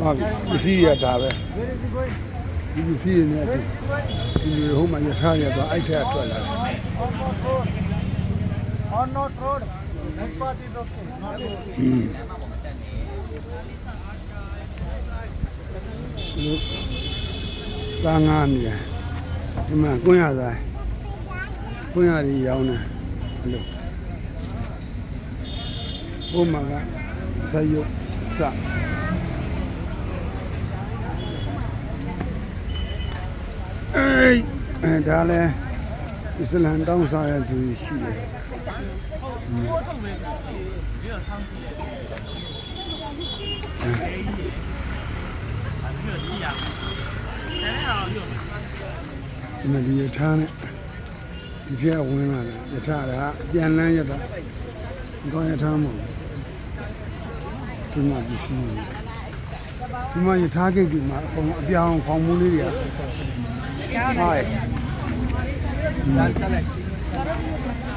ဟုတ်ပြီပစ္စည်းရတာပဲဒီပစ္စည်းရနေတယ်ဒီလိုဟိုမှာရထားရတော့အဲ့ထက်ထွက်လာတယ် On not road. Footpath is okay. Not road. လူတာငါနေတယ်ဒီမှာကွင်းရသားကွင်းရည်ရောင်းတယ်ဘလို့ဘုမကဆယုစ အေးအဲဒါလဲအစ္စလမ်တောင်းစားရသူရှိတယ်ဒီမှာဒီရထားနဲ့ဒီထဲဝင်လာတယ်ရထားကပြန်လန်းရတာဒီကောင်ရထားမဟုတ်ဘူးဒီမှာပစ္စည်းတွေဒီမှာရထားဂိတ်ဒီမှာအကုန်အပြောင်းဖောင်မှုလေးတွေက ဟုတ်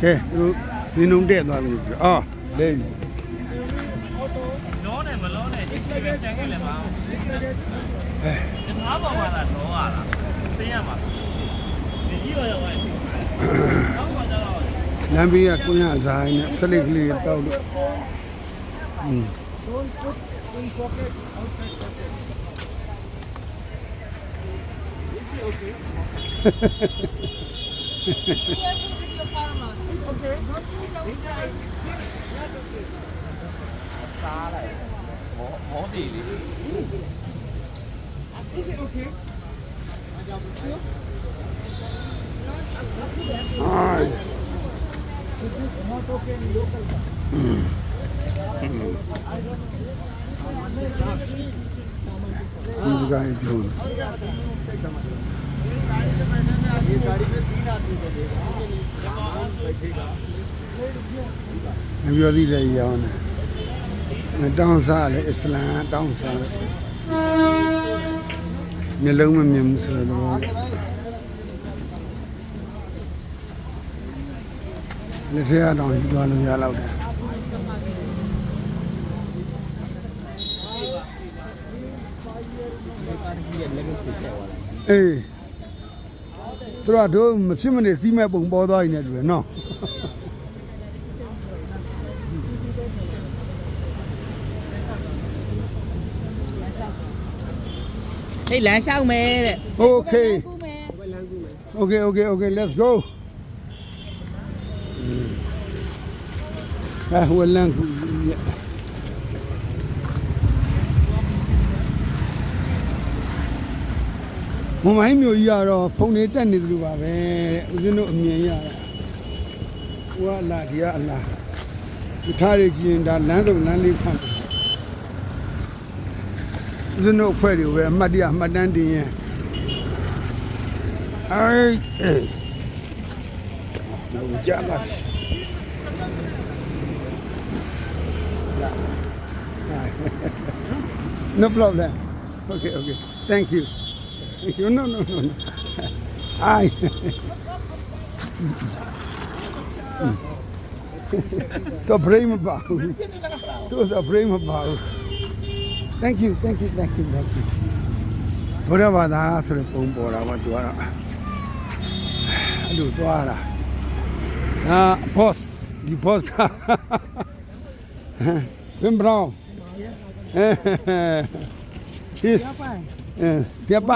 ကဲ့သူတို့စင်းလုံးတဲ့သွားပြီအော်လေလောနဲ့ 扎了呀，红红底里。啊！哎呀，嗯嗯。 စီစကိုင်းပြောတယ်နပြောသည်လည်းရောင်းတယ်တောင်းစားလည်းအစ္စလာမ်တောင်းစားတယ်မျက်လုံးမမြင်ဘူးဆိုတော့လက်ထက်အောင်ယူသွားလို့ရတော့တယ် အေးသူတို့ကတို့မဖြစ်မနေစီးမဲ့ပုံပေါ်သွားရင်လည်းတူတယ်နော်ဟေးလမ်းလျှောက်မယ်တဲ့ Okay. Okay, okay, okay, let's go. အဲဟိုလန်ကူ မမိုင်းမျိုးကြီးကတော့ဖုန်နေတက်နေသလိုပါပဲတဲ့ဦးဇင်းတို့အမြင်ရတာဟိုကအလားဒီကအလားဒီထားရကြည့်ရင်ဒါလမ်းစုံလမ်းလေးဖတ်တယ်ဦးဇင်းတို့အဖွဲ့တွေပဲအမှတ်တရအမှတ်တမ်းတင်ရင်အိုးအေးဘုရားပါ No problem. Okay, okay. Thank you. Thank you. No, no, no, no. Hi. To pray mo ba? To sa pray mo ba? Thank you, thank you, thank you, thank you. ဘုရားဘာသာဆိုရင်ပုံပေါ်တာမတူရတာအဲ့လိုသွားတာအာ boss ဒီ boss ကပ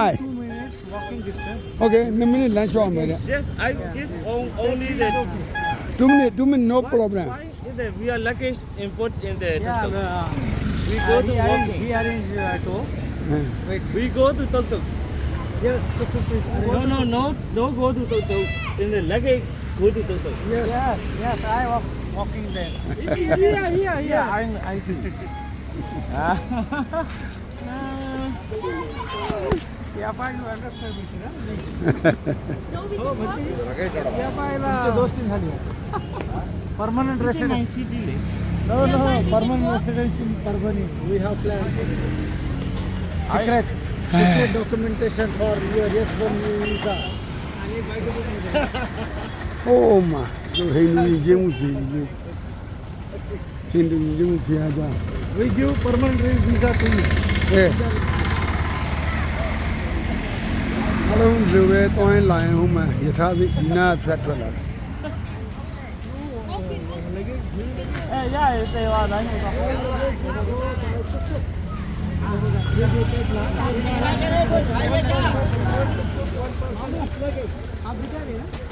Okay, in a minute, lunch for me. Yes, I give only the Two minutes, two minutes, no problem. Why is the, we are luggage import in the yeah, tuk-tuk? uh, um, We go to work. we arrange uh, tour. Wait. We go to tuk-tuk. Yes, tuk tuk is No, no, no, no go to tuk-tuk. In the luggage, go to tuk-tuk. Yes. Yes, yes, I walk, walking there. Yeah, yeah, yeah. Yeah, yeah. I, I see. Uh, permanent my residence. city No, Yeah, no, but we can permanent walk. residence in Parvani. We have planned. Secret. Secret documentation for your H1 visa. oh my. So Hindu ချင်းမှုစီလေ Hindu ချင်းမှုဖျားကြ We give permanent visa to you. ကဲအ လုံးလူပဲတွိုင်းလာရင်ဟိုမှာယထာသိဒီနာဖြတ်ထွက်လာတယ်အဲရရစေပါတိုင်းတော့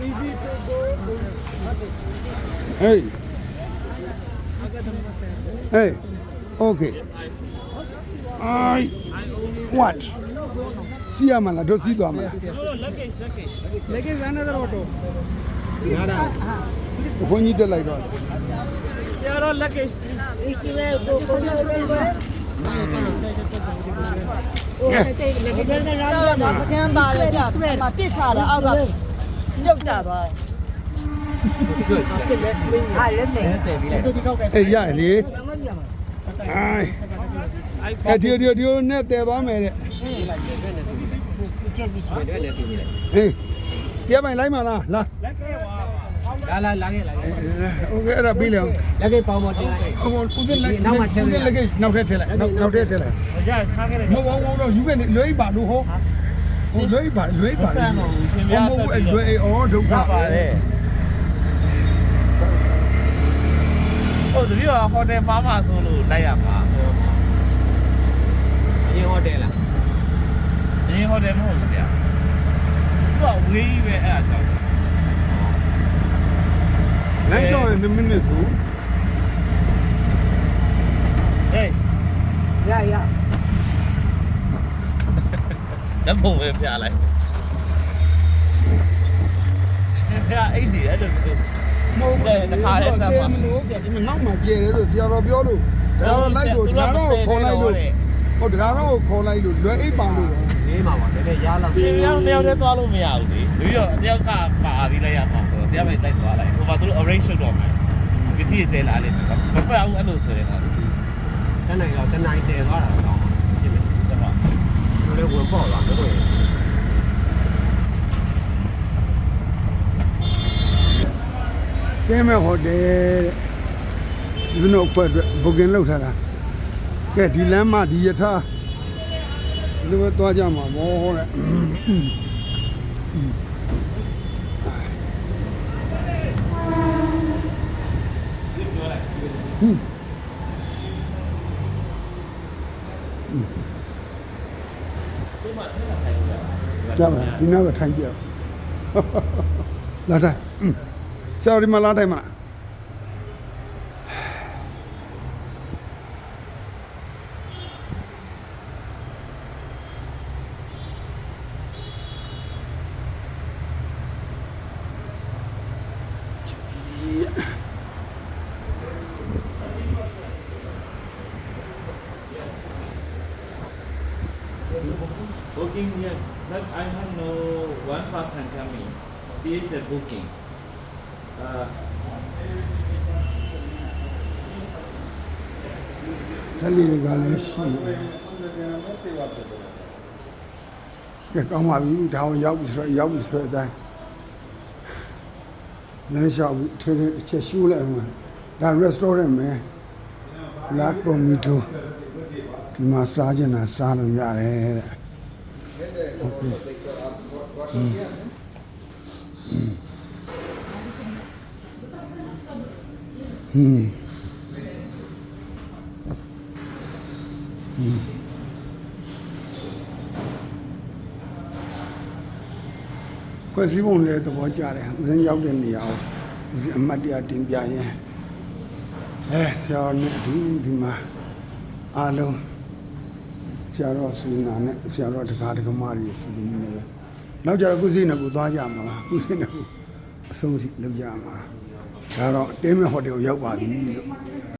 Easy to go. Hey. Hey. Okay. I what? စီရမလားတို့စီးသွားမလား luggage luggage Luggage another auto. ဘုန်းကြီးတက်လိုက်တော့ကျတော့ luggage တော့ပကန်းပါလေကြာမပစ်ချတာအောက်ကမြုပ်ကြသွားတယ်ဟာလက်နေအေးရလေအိုင်အဲ့ဒီဒီဒီနဲ့တဲသွားမယ်တဲ့ ဟေးပြပိုင်လိုက်မလားလာ လာလာလာခဲ့လာခဲ့ โอเคအဲ့ဒါပြီးလေ လက်ကေပေါင်းမတင်လိုက် အမေဦးတဲ့လက်နောက်မှာထည့်လိုက်လက်နောက်ထည့်ထည့်လိုက်နောက်နောက်ထည့်ထည့်လိုက် ရထားခဲ့တယ် မဟုတ်ဘူးတော့ယူခဲ့လွေးပါလို့ဟောဟိုလွေးပါလွေးပါမဟုတ်ဘူးလွေးအော်ဒုက္ခ ပါတယ်ဟုတ်တပည့်တော်ဟိုတယ်မှာမှာဆိုလို့လိုက်ရမှာ တယ်မဟုတ်ဘူးဗျာသူကဝေးကြီးပဲအဲ့ဒါကြောင့်လမ်းလျှောက်ရင်2မိနစ်ဆိုဟေးရရလက်ပုံပဲပြလိုက်ပြအဲ့ဒီအဲ့လိုမဟုတ်ဘူးတခါလေးဆက်ပါ မလို့ဒီနောက်မှာကျဲတယ်ဆိုဆရာတော်ပြောလို့ဒါတော့လိုက်လို့ဒါတော့ခေါ်လိုက်လို့ဟုတ်ဒါတော့ခေါ်လိုက်လို့လွယ်အိပ်ပါလို့ လေးမှာပါနည်းနည်းရားလောက်ဒီရောက်တယောက်တည်းသွားလို့မရဘူးလေပြီးတော့တယောက်ကပါပြီးလိုက်ရမှာဆိုတော့တယောက်ပဲလိုက်သွားလိုက်ဟိုမှာသူတို့ arrange လုပ်တော့မယ်ပစ္စည်းတွေတဲလာလေမဖက်အောင်အဲ့လိုဆိုရင်တော့တနိုင်တော့တနိုင်တည်သွားတာတော့ဖြစ်မယ်ကျွန်တော်သူလည်းဝင်ပေါ့လာတော့ကဲမဲ့ဟိုတယ်တဲ့ဒီနို့ဖွဲ့အတွက်ဘုကင်လောက်ထားတာကဲဒီလမ်းမှာဒီယထာ ဒီလိုပဲသွားကြမှာမောတဲ့ကြပါဒီနောက်ပဲထိုင်ပြလာတိုင်းဆရာဒီမှာလာတိုင်းမလား booking yes but I have no one person coming this is the booking uh ထက်လေးတွေကလည်းရှိတယ်ကဲကောင်းပါပြီဒါအောင်ရောက်ပြီဆိုတော့ရောက်ပြီဆိုတော့အတိုင်းလမ်းလျှောက်ပြီးထဲထဲတစ်ချက်ရှူးလိုက်အောင်ဒါ restaurant မယ်လာကွန်မီတို ဒီမှာစားကျင်တာစားလို့ရတယ်တဲ့ဟုတ်ကဲ့ဟင်းဟင်းဖွဲ့စည်းပုံလည်းသဘောကျတယ်အစဉ်ရောက်တဲ့နေရာကိုအမတ်တရားတင်ပြရင်အဲဆရာတော်နဲ့အတူဒီမှာအားလုံး ဆရာတော်ဆူနာနဲ့ဆရာတော်တကားတကမတွေဆူနေတယ်ပဲနောက်ကြတော့ကုသိနဲ့ကိုသွားကြမှာပါကုသိနဲ့ကိုအဆုံးထိလုပ်ကြမှာဒါတော့တင်းမဲ့ဟိုတယ်ကိုရောက်ပါပြီလို့